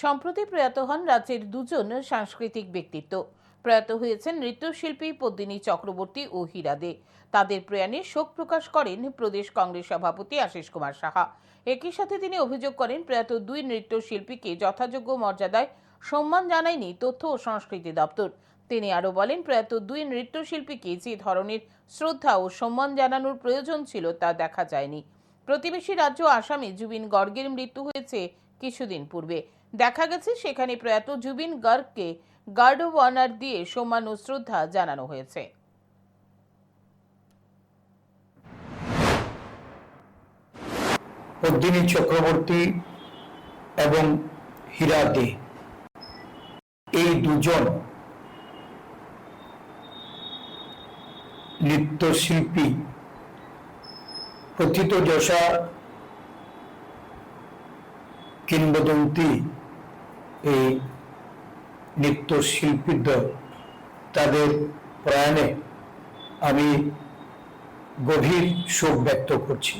সম্প্রতি প্রয়াত হন রাজ্যের দুজন সাংস্কৃতিক ব্যক্তিত্ব। প্রয়াত হয়েছেন নৃত্যশিল্পী পদ্মিনী চক্রবর্তী ও হীরা দে। তাদের প্রয়াণে শোক প্রকাশ করেন প্রদেশ কংগ্রেস সভাপতি আশিস কুমার সাহা। একই সাথে তিনি অভিযোগ করেন, প্রয়াত দুই নৃত্যশিল্পীকে যথাযোগ্য মর্যাদায় সম্মান জানায়নি তথ্য ও সংস্কৃতি দপ্তর। তিনি আরও বলেন, প্রয়াত দুই নৃত্যশিল্পীকে যে ধরনের শ্রদ্ধা ও সম্মান জানানোর প্রয়োজন ছিল তা দেখা যায়নি। প্রতিবেশী রাজ্য আসামে জুবিন গর্গের মৃত্যু হয়েছে কিছুদিন পূর্বে। দেখা গেছে সেখানে প্রয়াত জুবিন গর্গকে গার্ড অব অনার দিয়ে সম্মান ও শ্রদ্ধা জানানো হয়েছে। পদ্মিনী চক্রবর্তী এবং হীরা দে, এই দুজন নৃত্যশিল্পী প্রথিত যশা কিংবদন্তি এই নৃত্য নৃত্যশিল্পীদের তাদের প্রয়াণে আমি গভীর শোক ব্যক্ত করছি।